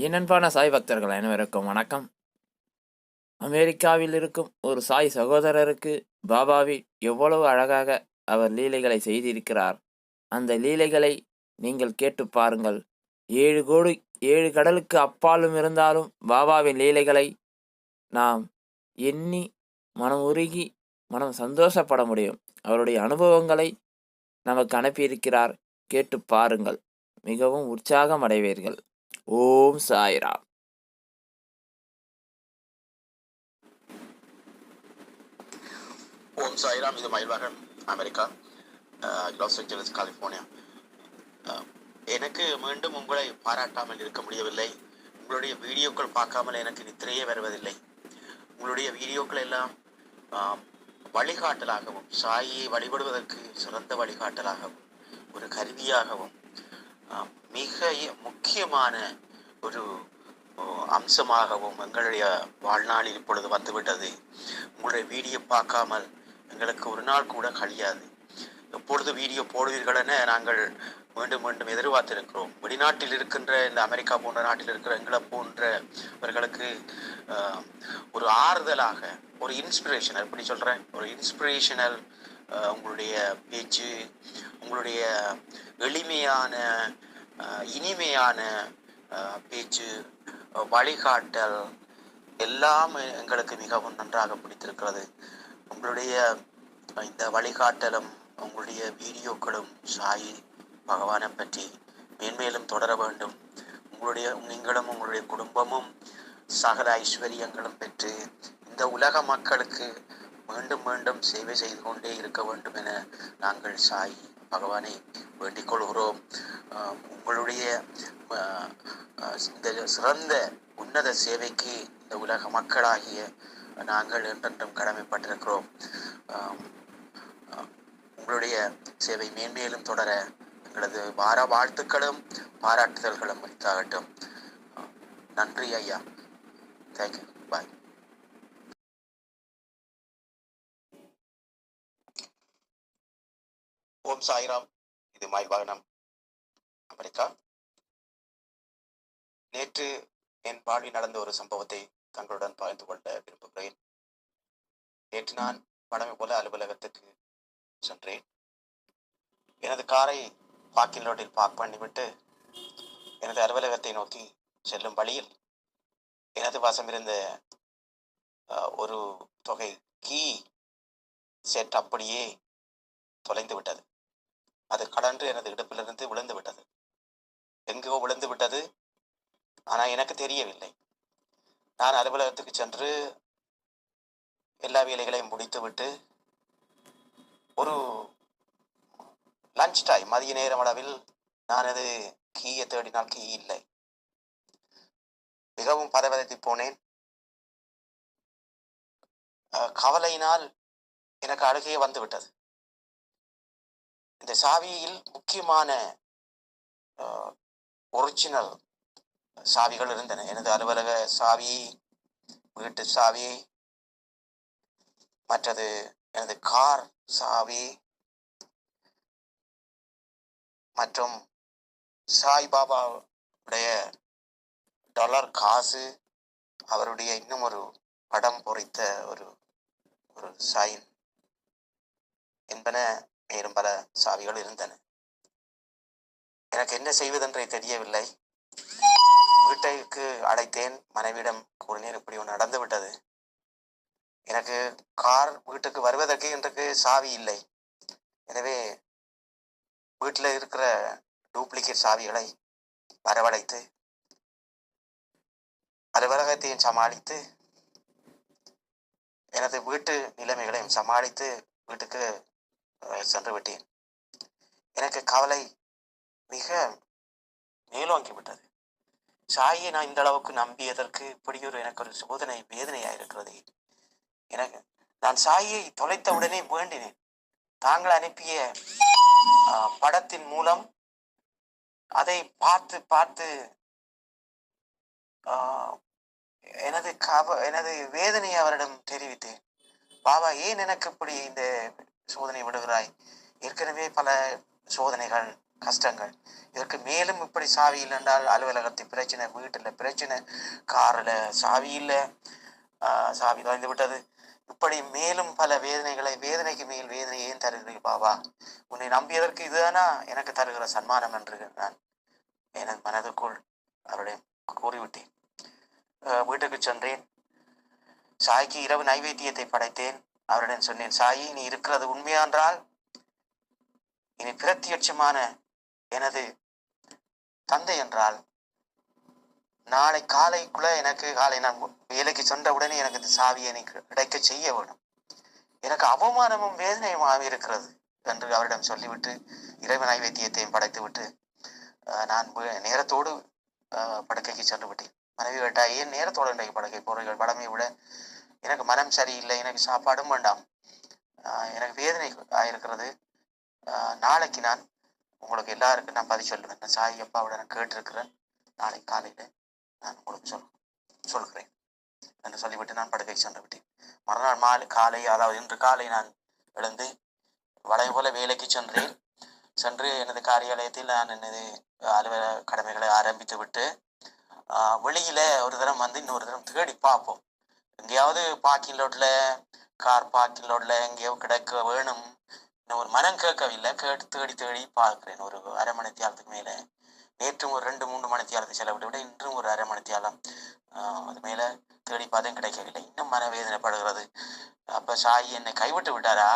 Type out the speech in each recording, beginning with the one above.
இன்னன்பான சாய் பக்தர்கள் அனைவருக்கும் வணக்கம். அமெரிக்காவில் இருக்கும் ஒரு சாய் சகோதரருக்கு பாபாவி எவ்வளவு அழகாக அவர் லீலைகளை செய்திருக்கிறார். அந்த லீலைகளை நீங்கள் கேட்டு பாருங்கள். ஏழு கோடி ஏழு கடலுக்கு அப்பாலும் இருந்தாலும் பாபாவின் லீலைகளை நாம் எண்ணி மனம் உருகி மனம் சந்தோஷப்பட முடியும். அவருடைய அனுபவங்களை நமக்கு அனுப்பியிருக்கிறார். கேட்டு பாருங்கள். மிகவும் உற்சாகம் அடைவீர்கள். ஓம் சாய்ராம். ஓம் சாய்ராம் இது Mayilvahan America. Los Angeles California எனக்கு மீண்டும் உங்களை பாராட்டாமல் இருக்க முடியவில்லை. உங்களுடைய வீடியோக்கள் பார்க்காமல் எனக்கு நித்திரையே வருவதில்லை. உங்களுடைய வீடியோக்கள் எல்லாம் வழிகாட்டலாகவும் சாயை வழிபடுவதற்கு சிறந்த வழிகாட்டலாகவும் ஒரு கருவியாகவும் மிக முக்கியமான ஒரு அம்சமாகவும் எங்களுடைய வாழ்நாளில் இப்பொழுது வந்துவிட்டது. உங்களுடைய வீடியோ பார்க்காமல் எங்களுக்கு ஒரு நாள் கூட கழியாது. எப்பொழுது வீடியோ போடுவீர்கள் என நாங்கள் மீண்டும் மீண்டும் எதிர்பார்த்திருக்கிறோம். வெளிநாட்டில் இருக்கின்ற இந்த அமெரிக்கா போன்ற நாட்டில் இருக்கிற எங்களை போன்றவர்களுக்கு ஒரு ஆறுதலாக ஒரு இன்ஸ்பிரேஷனல் எப்படி சொல்கிறேன் ஒரு இன்ஸ்பிரேஷனல் உங்களுடைய பேச்சு உங்களுடைய எளிமையான இனிமையான பேச்சு வழிகாட்டல் எல்லாம் எங்களுக்கு மிகவும் நன்றாக பிடித்திருக்கிறது. உங்களுடைய இந்த வழிகாட்டலும் உங்களுடைய வீடியோக்களும் சாயி பகவானை பற்றி மேன்மேலும் தொடர வேண்டும். உங்களுடைய நீங்களும் உங்களுடைய குடும்பமும் சகல ஐஸ்வர்யங்களும் பெற்று இந்த உலக மக்களுக்கு மீண்டும் மீண்டும் சேவை செய்து கொண்டே இருக்க வேண்டும் என நாங்கள் சாயி பகவானை வேண்டிக் கொள்கிறோம் உங்களுடைய இந்த சிறந்த உன்னத சேவைக்கு இந்த உலக மக்களாகிய நாங்கள் என்றென்றும் கடமைப்பட்டிருக்கிறோம். உங்களுடைய சேவை மேன்மேலும் தொடர எங்களது வார வாழ்த்துக்களும் பாராட்டுதல்களும் உரித்தாகட்டும் நன்றி ஐயா. Thank you bye Om Sairam. இது மயில்வாகனம். அமெரிக்கா. நேற்று என் வாழ்வில் நடந்த ஒரு சம்பவத்தை தங்களுடன் பகிர்ந்து கொள்ள விரும்புகிறேன். நேற்று நான் வழமை போல அலுவலகத்துக்கு சென்றேன். எனது காரை பார்க்கிங் ரோட்டில் பார்க் பண்ணிவிட்டு எனது அலுவலகத்தை நோக்கி செல்லும் வழியில் எனது வசம் இருந்த ஒரு தொகை கீ செட் அப்படியே தொலைந்து விட்டது. அது கடன்று எனது இடுப்பிலிருந்து விழுந்து விட்டது எங்கோ விழுந்து விட்டது ஆனால் எனக்கு தெரியவில்லை. நான் அலுவலகத்துக்கு சென்று எல்லா வேலைகளையும் முடித்துவிட்டு ஒரு லஞ்ச் டைம் மதிய நேரம் அளவில் நான் அது கீயை தேடினால் கீ இல்லை. மிகவும் பதவதத்தி போனேன். கவலையினால் எனக்கு அழுகையே வந்துவிட்டது. இந்த சாவியில் முக்கியமான ஒரிஜினல் சாவிகள் இருந்தன. எனது அலுவலக சாவி வீட்டு சாவி மற்றது எனது கார் சாவி மற்றும் சாய்பாபாவுடைய டாலர் காசு அவருடைய இன்னும் ஒரு படம் பொறித்த ஒரு ஒரு சாயின் என்பன மேலும் பல சாவிகள் இருந்தன. எனக்கு என்ன செய்வதென்றே தெரியவில்லை. வீட்டைக்கு அழைத்தேன். மனைவியிடம் கூறினேன் இப்படி ஒன்று நடந்து விட்டது. எனக்கு கார் வீட்டுக்கு வருவதற்கு இன்றைக்கு சாவி இல்லை. எனவே வீட்டில் இருக்கிற டூப்ளிகேட் சாவிகளை வரவழைத்து அலுவலகத்தையும் சமாளித்து எனது வீட்டு நிலைமைகளையும் சமாளித்து வீட்டுக்கு சென்று விட்டேன் எனக்கு கவலை மிக மேலோங்கி விட்டது. சாயை நான் இந்த அளவுக்கு நம்பியதற்கு இப்படி ஒரு எனக்கு ஒரு சோதனை வேதனையாக இருக்கிறது எனக்கு நான் சாயை தொலைத்த உடனே வேண்டினேன். தாங்கள் அனுப்பிய படத்தின் மூலம் அதை பார்த்து பார்த்து ஆஹ், எனது கவ எனது வேதனையை அவரிடம் தெரிவித்தேன். பாபா ஏன் எனக்கு இப்படி இந்த சோதனை விடுகிறாய். ஏற்கனவே பல சோதனைகள் கஷ்டங்கள். இதற்கு மேலும் இப்படி சாவி இல்லைன்றால் அலுவலகத்தில் பிரச்சனை வீட்டில் பிரச்சனை காரில் சாவி இல்லை. ஆஹ் சாவி தொலைந்து விட்டது. இப்படி மேலும் பல வேதனைகளை வேதனைக்கு மேல் வேதனை ஏன் தருகிறீர்கள் பாபா? உன்னை நம்பியதற்கு இதுதானா? எனக்கு தருகிற சன்மானம் என்று நான் எனது மனதுக்குள் அவருடைய கூறிவிட்டேன். ஆஹ் வீட்டுக்கு சென்றேன். சாய்க்கு இரவு நைவேத்தியத்தை படைத்தேன். அவரிடம் சொன்னேன் சாயி நீ இருக்கிறது உண்மையான்றால் இனி பிரத்தியட்சமான எனது தந்தை என்றால் நாளை காலைக்குள்ள எனக்கு காலை நான் வேலைக்கு சென்ற உடனே எனக்கு இந்த சாவியை நீ கிடைக்க செய்ய வேண்டும். எனக்கு அவமானமும் வேதனையுமாக இருக்கிறது என்று அவரிடம் சொல்லிவிட்டு இறைவ நைவேத்தியத்தையும் படைத்து விட்டு நான் நேரத்தோடு ஆஹ், படுக்கைக்கு சென்று விட்டேன். மனைவி கேட்டா ஏன் நேரத்தோடு இன்றைக்கு படுக்கை போறீர்கள்? படமையை விட எனக்கு மனம் சரியில்லை எனக்கு சாப்பாடும் வேண்டாம். எனக்கு வேதனை ஆயிருக்கிறது. நாளைக்கு நான் உங்களுக்கு எல்லாருக்கும் நான் பதில் சொல்லுவேன். நான் சாய் அப்பாவோட நான் கேட்டிருக்கிறேன். நாளை காலையில் நான் உங்களுக்கு சொல் சொல்கிறேன் என்று சொல்லிவிட்டு நான் படுக்கை சென்று விட்டேன். மறுநாள் மாலை காலை அதாவது இன்று காலை நான் எழுந்து வளைய போல வேலைக்கு சென்றேன். சென்று எனது காரியாலயத்தில் நான் எனது அலுவலக கடமைகளை ஆரம்பித்து விட்டு வெளியில ஒரு தரம் வந்து இன்னொரு தரம் தேடி பார்ப்போம். எங்கேயாவது பார்க்கிங் லோட்ல கார் பார்க்கிங் லோட்ல எங்கேயோ கிடைக்க வேணும். இன்னும் ஒரு மனம் கேட்கவில்லை. கேட்டு தேடி தேடி பார்க்கிறேன். ஒரு அரை மணி தியாலத்துக்கு மேலே. நேற்றும் ஒரு ரெண்டு மூன்று மணி தியாலத்தை செலவிட்டு விட இன்றும் ஒரு அரை மணி தியாலம் அது மேலே தேடி பார்த்தேன் கிடைக்கவில்லை. இன்னும் மனவேதனைப்படுகிறது. அப்ப சாய் என்னை கைவிட்டு விட்டாரா?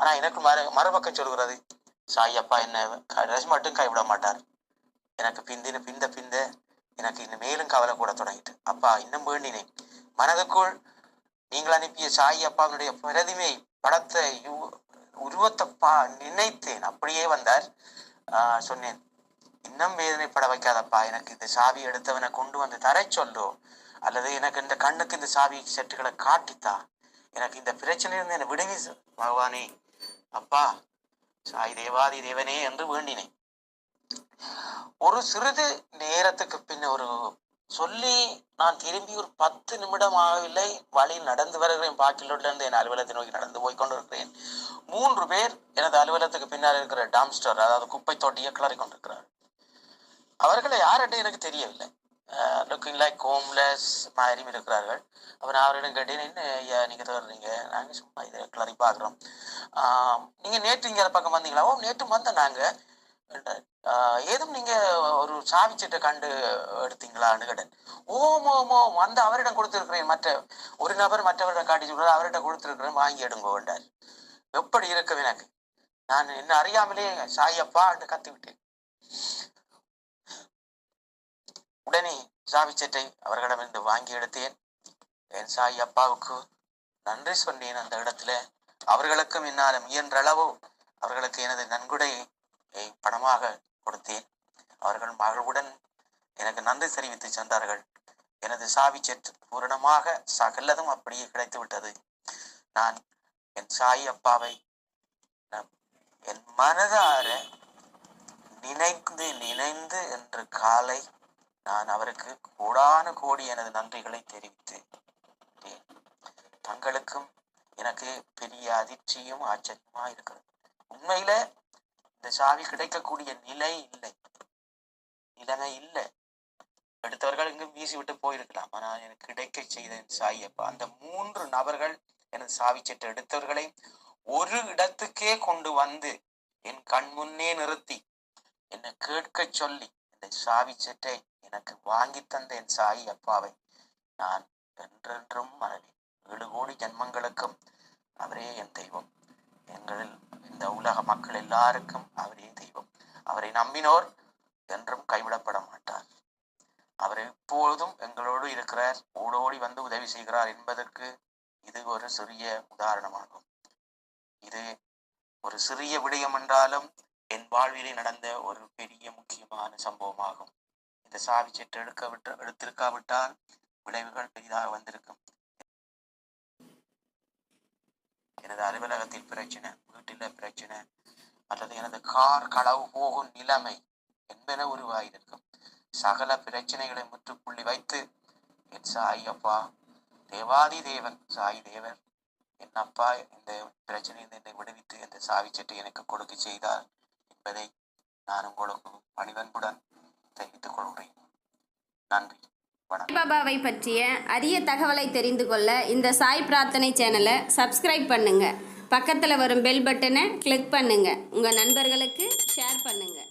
ஆனா எனக்கு மறு மறுபக்கம் சொல்கிறது சாய் அப்பா என்னை கடைசி மட்டும் கைவிட மாட்டார். எனக்கு பிந்தின பிந்த பிந்த எனக்கு இன்னும் மேலும் கவலை கூட தொடங்கிட்டு. அப்பா இன்னும் வேண்டினேன். மனதுக்குள் நீங்கள் அனுப்பிய சாய் அப்பாவினுடைய பிரதிமை படத்தை உருவத்தை பா நினைத்தேன். அப்படியே வந்தார். ஆஹ் சொன்னேன் இன்னும் வேதனைப்பட வைக்காதப்பா. எனக்கு இந்த சாவி எடுத்தவனை கொண்டு வந்து தர சொல்லோ. அல்லது எனக்கு இந்த கண்ணுக்கு இந்த சாவி செட்டுகளை காட்டித்தா. எனக்கு இந்த பிரச்சனையிலிருந்து என்னை விடுவி பகவானே. அப்பா சாய் தேவாதி தேவனே என்று வேண்டினேன். ஒரு சிறிது நேரத்துக்கு பின் ஒரு சொல்லி நான் திரும்பி ஒரு பத்து நிமிடம் ஆகவில்லை. வழியில் நடந்து வருகிறேன். பாக்கிலோட்ல என் அலுவலகத்தை நோக்கி நடந்து போய் கொண்டிருக்கிறேன். மூன்று பேர் எனது அலுவலகத்துக்கு பின்னால் இருக்கிற டாம்ஸ்டர் அதாவது குப்பை தொட்டியை கிளறி கொண்டிருக்கிறார். அவர்களை யார்கிட்ட எனக்கு தெரியவில்லை. லுக்கிங் லைக் ஹோம்லெஸ் மாதிரி இருக்கிறார்கள். அப்ப நான் அவரிடம் கேட்டேன் என்ன ஐயா நீங்கள் தொடர்றீங்க நாங்கள் சும்மா இதை கிளறி பார்க்குறோம். நீங்கள் நேற்று இங்கே பக்கம் வந்தீங்களா? ஓ நேற்று வந்தோம் நாங்கள் ஏதும் நீங்க ஒரு சாவிச்சீட்டை கண்டு எடுத்தீங்களா அணுகடன் ஓம் ஓம் ஓம் அந்த அவரிடம் கொடுத்திருக்கிறேன். மற்ற ஒரு நபர் மற்றவரிடம் காட்டி சொல்றாரு அவரிடம் கொடுத்திருக்கிறேன். வாங்கி எடுங்க வேண்டார் எப்படி இருக்கும் எனக்கு? நான் என்ன அறியாமலே சாயப்பா என்று கத்தி உடனே சாவி சீட்டை அவர்களிடமிருந்து வாங்கி எடுத்தேன். என் சாய் அப்பாவுக்கு நன்றி சொன்னேன் அந்த இடத்துல. அவர்களுக்கும் என்னால் முயன்ற அளவு அவர்களுக்கு எனது நன்கொடை பணமாக கொடுத்தேன். அவர்கள் மகளுடன் எனக்கு நன்றி தெரிவித்து சென்றார்கள். எனது சாவி செட்டு பூரணமாக சகலதும் அப்படியே கிடைத்து விட்டது நான் என் சாய் அப்பாவை என் மனதார நினைந்து நினைந்து என்று காலை நான் அவருக்கு கூடான கோடி எனது நன்றிகளை தெரிவித்து தங்களுக்கும் எனக்கு பெரிய அதிர்ச்சியும் ஆச்சரியமா இருக்கிறது உண்மையில இந்த சாவி கிடைக்கக்கூடிய நிலை இல்லை. நிலைமை இல்லை. எடுத்தவர்கள் இங்கும் வீசி விட்டு போயிருக்கலாம். ஆனால் எனக்கு கிடைக்க செய்த சாயப்பா அந்த மூன்று நபர்கள் எனது சாவி சட்டை எடுத்தவர்களை ஒரு இடத்துக்கே கொண்டு வந்து என் கண் முன்னே நிறுத்தி என்னை கேட்க சொல்லி இந்த சாவி சட்டை எனக்கு வாங்கி தந்த என் சாயி அப்பாவை நான் என்றென்றும் மறவேன். ஏழு கோடி ஜன்மங்களுக்கும் அவரே என் தெய்வம். எங்களில் இந்த உலக மக்கள் எல்லாருக்கும் அவரே தெய்வம். அவரை நம்பினோர் என்றும் கைவிடப்பட மாட்டார். அவர் எப்பொழுதும் எங்களோடு இருக்கிறார் ஓடோடி வந்து உதவி செய்கிறார் என்பதற்கு இது ஒரு சிறிய உதாரணமாகும். இது ஒரு சிறிய விடயம் என்றாலும் என் வாழ்விலே நடந்த ஒரு பெரிய முக்கியமான சம்பவமாகும். இந்த சாவி சீட்டு எடுக்க விட்டு எடுத்திருக்காவிட்டால் விளைவுகள் பெரிதாக வந்திருக்கும் எனது அலுவலகத்தில் பிரச்சனை வீட்டில் பிரச்சனை அல்லது எனது கார் களவு போகும் நிலைமை என்பன உருவாயிருக்கும் சகல பிரச்சனைகளை முற்றுப்புள்ளி வைத்து என் சாய் அப்பா தேவாதி தேவன் சாய் தேவர் என் அப்பா இந்த பிரச்சனையில் என்னை விடுவித்து இந்த சாவி சட்டை எனக்கு கொடுக்க செய்தார் என்பதை நான் உங்களுக்கு பணிவன்புடன் தெரிவித்துக் கொள்கிறேன். நன்றி பாபாவை பற்றிய அரிய தகவலை தெரிந்து கொள்ள இந்த சாய் பிரார்த்தனை சேனலை சப்ஸ்கிரைப் பண்ணுங்கள் பக்கத்தில் வரும் பெல் பட்டனை கிளிக் பண்ணுங்கள் உங்கள் நண்பர்களுக்கு ஷேர் பண்ணுங்கள்